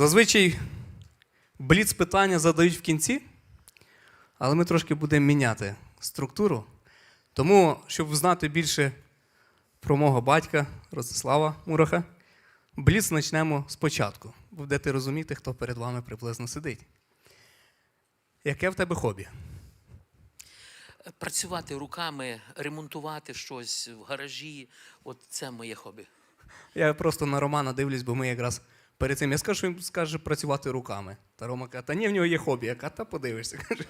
Зазвичай бліц питання задають в кінці, але ми трошки будемо міняти структуру. Тому, щоб знати більше про мого батька Ростислава Мураха, бліц почнемо спочатку. Будете розуміти, хто перед вами приблизно сидить. Яке в тебе хобі? Працювати руками, ремонтувати щось в гаражі от це моє хобі. Я просто на Романа дивлюсь, бо ми якраз перед цим. Я скажу, що він скаже працювати руками. Та Рома каже, та ні, в нього є хобі. Я кажу, та подивишся. Каже.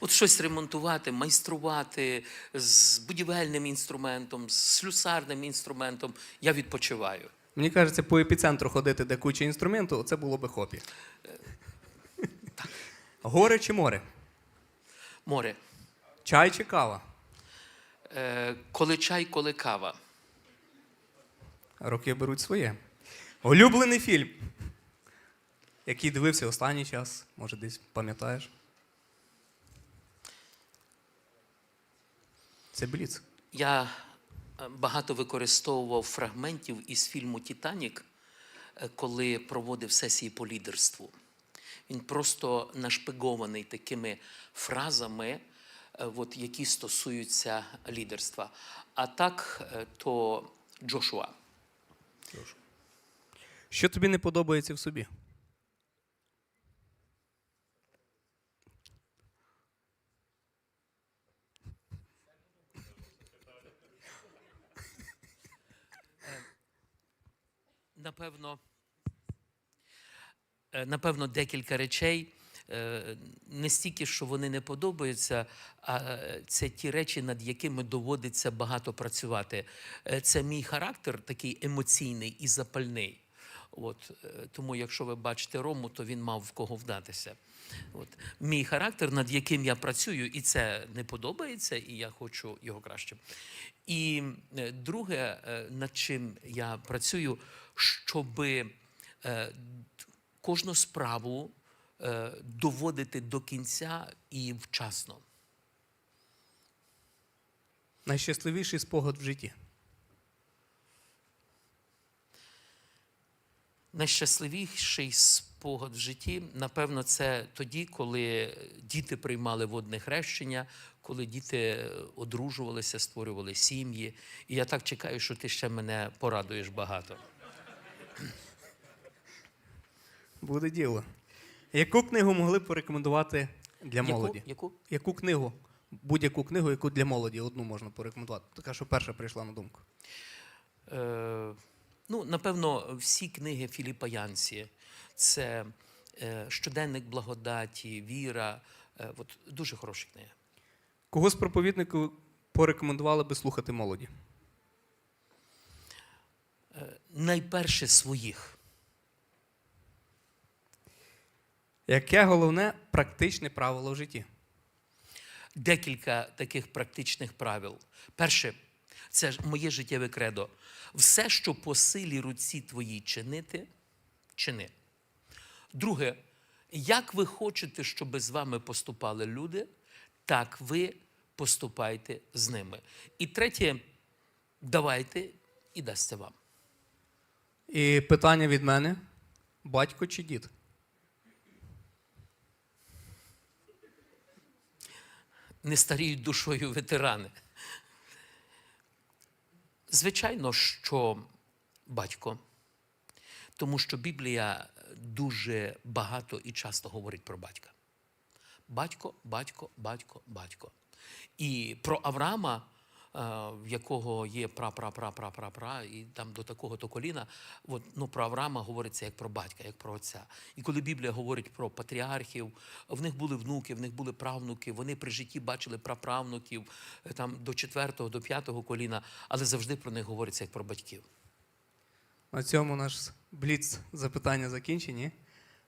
От щось ремонтувати, майструвати з будівельним інструментом, з слюсарним інструментом. Я відпочиваю. Мені кажеться, по епіцентру ходити, де куча інструменту, це було би хобі. Горе чи море? Море. Чай чи кава? Е, коли чай, коли кава. Роки беруть своє. Улюблений фільм. Який дивився останній час, може, десь пам'ятаєш? Це Бліц. Я е, багато використовував фрагментів із фільму Титанік, е, коли проводив сесії по лідерству. Він просто нашпигований такими фразами, е, от, які стосуються лідерства. А так, то Джошуа. Що тобі не подобається в собі? Напевно, е, напевно, декілька речей. е, Не стільки, що вони не подобаються, а е, це ті речі, над якими доводиться багато працювати. Е, Це мій характер такий емоційний і запальний. От, е, тому, якщо ви бачите Рому, то він мав в кого вдатися. От. Мій характер, над яким я працюю, і це не подобається, і я хочу його краще. І е, друге, е, над чим я працюю, щоб кожну справу доводити до кінця і вчасно. Найщасливіший спогад в житті. Найщасливіший спогад в житті, напевно, це тоді, коли діти приймали водне хрещення, коли діти одружувалися, створювали сім'ї. І я так чекаю, що ти ще мене порадуєш багато. Буде діло. Яку книгу могли б порекомендувати для молоді? Яку? Яку? Яку книгу? Будь-яку книгу, яку для молоді одну можна порекомендувати. Така, що перша прийшла на думку. Е, ну, напевно, всі книги Філіпа Янсі. Це е, щоденник благодаті, віра. Е, от, дуже хороші книги. Кого з проповідників порекомендували би слухати молоді? Е, найперше своїх. Яке головне практичне правило в житті? Декілька таких практичних правил. Перше, це ж моє життєве кредо. Все, що по силі руці твоїй чинити, чини. Друге, як ви хочете, щоб з вами поступали люди, так ви поступайте з ними. І третє, давайте і дасться вам. І питання від мене: батько чи дід? не старіють душою ветерани. Звичайно, що батько, тому що Біблія дуже багато і часто говорить про батька. Батько, батько, батько, батько. І про Авраама, в якого є пра-пра-пра-пра-пра-пра, і там до такого то коліна, от, ну, про Авраама говориться як про батька, як про отця. І коли Біблія говорить про патріархів, в них були внуки, в них були правнуки, вони при житті бачили праправнуків е, там, до четвертого, до п'ятого коліна, але завжди про них говориться як про батьків. На цьому наш бліц запитання закінчені.